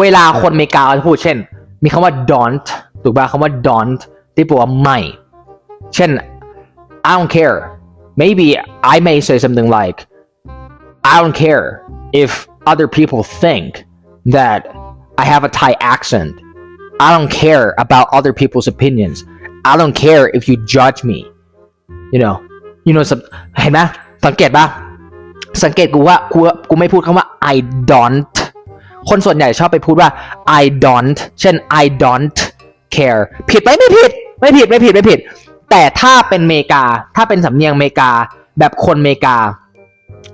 เวลาคนอเมริกาเขาจะพูดเช่น มีคำว่า don't ถูกป่ะคำว่า don't ที่แปลว่าไม่ เช่น I don't care maybe I may say something like I don't care if other people think that I have a Thai accent I don't care about other people's opinions I don't care if you judge me you know you know some เห็นไหมสังเกตป่ะสังเกตกูว่ากูกูไม่พูดคำว่า I don't คนส่วนใหญ่ชอบไปพูดว่า I don't เช่น I don't care ผิดไหมไม่ผิด ไม่ผิด ไม่ผิด ไม่ผิด แต่ถ้าเป็นเมกา ถ้าเป็นสำเนียงเมกา แบบคนเมกา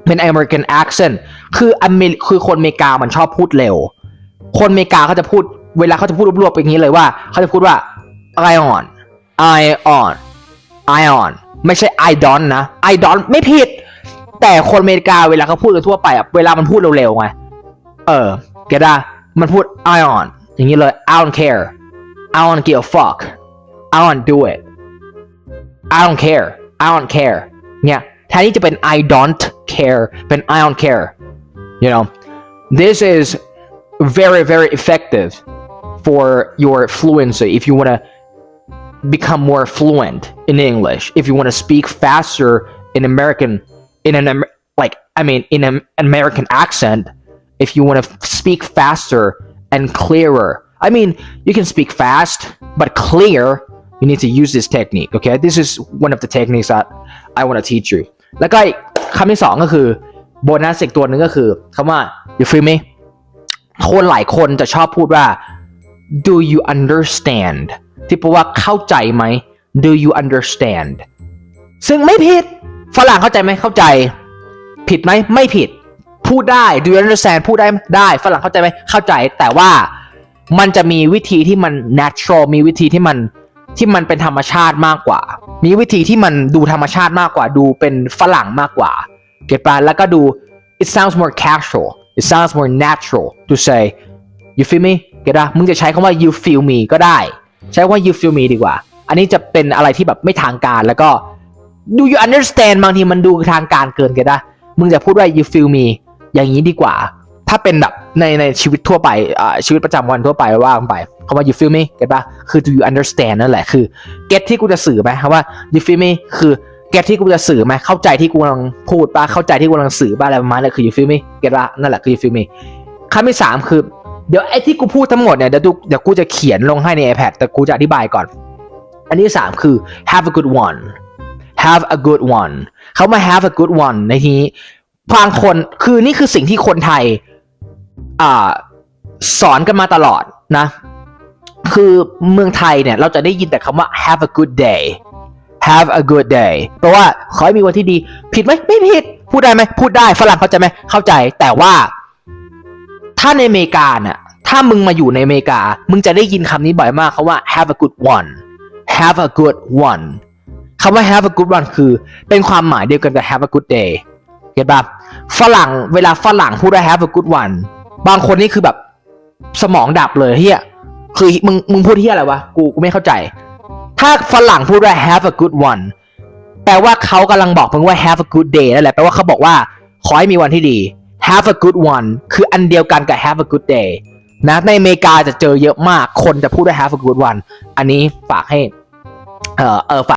เป็น American accent คืออเมริคือคนเมกามันชอบพูดเร็ว คนเมกาเขาจะพูด เวลาเขาจะพูดรวบๆไปอย่างนี้เลยว่า เขาจะพูดว่า I on I on I on ไม่ใช่ I don't นะ I don't ไม่ผิด แต่คนเมกาเวลาเขาพูดกันทั่วไปอะเวลามันพูดเร็วๆไง เออ เก็ตได้มันพูด I on อย่างนี้เลย I don't care I don't give a fuck I don't do it I don't care I don't care เนี่ยแทนที่จะเป็น I don't care เป็น I don't care you know this is very very effective for your fluency if you want to become more fluent in English if you want to speak faster in American in an Amer- like I mean in an American accent if you want to speak faster and clearer I mean you can speak fast but clear you need to use this technique okay this is one of the techniques that I want to teach you แล้วก็อีกคำที่สองก็คือโบนัสอีกตัวหนึ่งก็คือคำว่า you feel me คนหลายคนจะชอบพูดว่า do you understand ที่แปลว่าเข้าใจไหม do you understand ซึ่งไม่ผิด ฝรั่งเข้าใจไหมเข้าใจ ผิดไหมไม่ผิด พูดได้ do you understand พูดได้ได้ฝรั่งเข้าใจไหมเข้าใจแต่ว่ามันจะมีวิธีที่มัน natural มีวิธีที่มันที่มันเป็นธรรมชาติมากกว่า มีวิธีที่มันดูธรรมชาติมากกว่า ดูเป็นฝรั่งมากกว่าเก็ตปะแล้วก็ดู it sounds more casual it sounds more natural to say you feel me เก็ตปะมึงจะใช้คำว่า you feel me ก็ได้ ใช้คำว่า you feel me ดีกว่า อันนี้จะเป็นอะไรที่แบบไม่ทางการแล้วก็ do you understand บางทีมันดูทางการเกินเก็ได้มึงจะพูดว่า you feel me อย่างนี้ดีกว่า ถ้าเป็นแบบในในชีวิตทั่วไปอ่าชีวิตประจำวันทั่วไปว่าไปคำว่า you feel me เก็ตปะคือ do you understand นั่นแหละคือ get ที่กูจะสื่อไหมคำว่า you feel me คือ get ที่กูจะสื่อไหมเข้าใจที่กูกำลังพูดป่ะเข้าใจที่กูกำลังสื่อป่ะอะไรประมาณนั้นคือ you feel me เก็ตปะนั่นแหละคือ you feel me คำที่สามคือเดี๋ยวไอ้ที่กูพูดทั้งหมดเนี่ยเดี๋ยวดูเดี๋ยวกูจะเขียนลงให้ใน iPad แต่กูจะอธิบายก่อน อันที่สามคือ have a good one have a good one เขามา have a good one ในที่นี้ บางคนคือนี่คือสิ่งที่คนไทย อ่า สอนกันมาตลอดนะ คือเมืองไทยเนี่ย เราจะได้ยินแต่คำว่า have a good day have a good day แปลว่าขอให้มีวันที่ดี ผิดไหมไม่ผิด พูดได้ไหมพูดได้ฝรั่งเข้าใจไหมเข้าใจ แต่ว่า ถ้าในอเมริกาเนี่ยถ้ามึงมาอยู่ในอเมริกา มึงจะได้ยินคำนี้บ่อยมากเขาว่า have a good one have a good one คำว่า have a good one คือ เป็นความหมายเดียวกันกับ have a good day ก็ตป่ะฝรั่งเวลาฝรั่งพูดว่า have a good one บางคนนี่คือแบบสมองดับเลยเฮียคือมึงมึงพูดเฮียอะไรวะกูกูไม่เข้าใจ ถ้าฝรั่งพูดว่า have a good one แปลว่าเขากำลังบอกมึงว่า have a good day นั่นแหละแปลว่าเขาบอกว่าขอให้มีวันที่ดี have a good one คืออันเดียวกันกับ have a good day นะในอเมริกาจะเจอเยอะมากคนจะพูดว่า have a good one อันนี้ฝากให้ เออเออฝาก